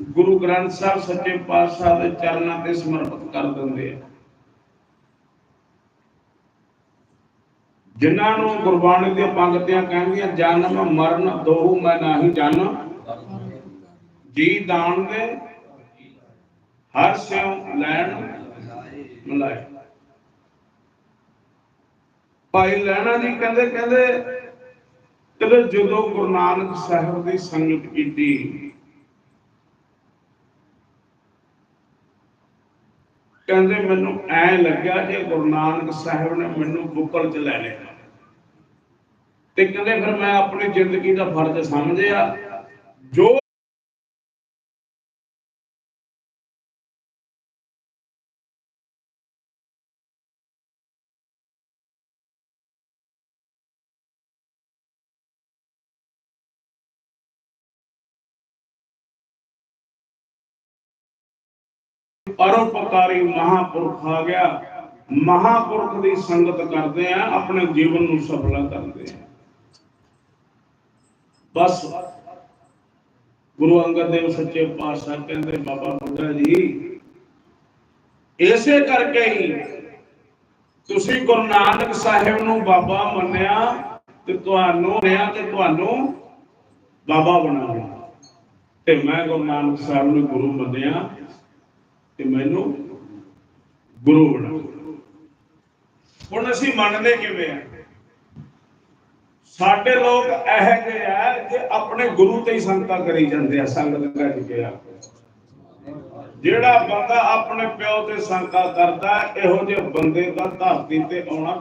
ਗੁਰੂ ਗ੍ਰੰਥ ਸਾਹਿਬ ਸੱਚੇ ਪਾਤਸ਼ਾਹ ਦੇ ਚਰਨਾਂ ਤੇ ਸਮਰਪਿਤ ਕਰ ਦਿੰਦੇ ਆ। ਜਿਨ੍ਹਾਂ ਨੂੰ ਗੁਰਬਾਣੀ ਦੀਆਂ ਪੰਕਤੀਆਂ ਕਹਿੰਦੀਆਂ, ਜਨਮ, ਮਰਨ, ਦੋਹੂ, ਮੈਂ ਨਹੀਂ ਜਾਣਾ ਜੀ ਦਾਨ ਦੇ ਹਰ ਸਿਉ ਲੈਣ ਮਲਾਏ ਭਾਈ ਲੈਣਾ ਜੀ ਕਹਿੰਦੇ ਕਹਿੰਦੇ ਜਦੋਂ ਗੁਰੂ ਨਾਨਕ ਸਾਹਿਬ ਦੀ ਸੰਗਤ ਕੀਤੀ ਕਹਿੰਦੇ ਮੈਨੂੰ ਐ ਲੱਗਿਆ ਜੇ ਗੁਰੂ ਨਾਨਕ ਸਾਹਿਬ ਨੇ ਮੈਨੂੰ ਬੁੱਕਲ ਚ ਲੈ ਲਿਆ। ਤੇ ਕਹਿੰਦੇ ਫਿਰ ਮੈਂ ਆਪਣੀ ਜ਼ਿੰਦਗੀ ਦਾ ਫਰਜ਼ ਸਮਝਿਆ। ਜੋ ਪਰਉਪਕਾਰੀ ਮਹਾਪੁਰਖ ਆ ਗਿਆ। ਮਹਾਪੁਰਖ ਦੀ ਸੰਗਤ ਕਰਦੇ ਆ, ਆਪਣੇ ਜੀਵਨ ਨੂੰ ਸਫਲਾ ਕਰਦੇ ਆ। ਬਸ ਗੁਰੂ ਅੰਗਦ ਦੇਵ ਸੱਚੇ ਪਾਤਸ਼ਾਹ ਕਹਿੰਦੇ, ਬਾਬਾ ਬੁੱਢਾ ਜੀ, ਇਸੇ ਕਰਕੇ ਹੀ ਤੁਸੀਂ ਗੁਰੂ ਨਾਨਕ ਸਾਹਿਬ ਨੂੰ ਬਾਬਾ ਮੰਨਿਆ ਤੇ ਤੁਹਾਨੂੰ ਮੰਨਿਆ ਤੇ ਤੁਹਾਨੂੰ ਬਾਬਾ ਬਣਾ ਲਿਆ ਤੇ ਮੈਂ ਗੁਰੂ ਨਾਨਕ ਸਾਹਿਬ ਨੂੰ ਗੁਰੂ ਮੰਨਿਆ। ਤੇ ਮੈਨੂੰ ਗੁਰੂ ਬਣਾ। ਹੁਣ ਅਸੀਂ ਮੰਨਦੇ ਕਿਵੇਂ ਆ? ਸਾਡੇ ਲੋਕ ਇਹ ਜਿਹੇ ਆ ਕਿ ਆਪਣੇ ਗੁਰੂ ਤੇ ਹੀ ਸੰਗਤਾਂ ਕਰੀ ਜਾਂਦੇ ਆ, ਸੰਗਤ ਕਰ ਗਿਆ ਜਿਹੜਾ ਬੰਦਾ ਆਪਣੇ ਪਿਓ ਤੇ ਸੰਗਤਾਂ ਕਰਦਾ, ਇਹੋ ਜਿਹੇ ਬੰਦੇ ਦਾ ਧਰਤੀ ਤੇ ਆਉਣਾ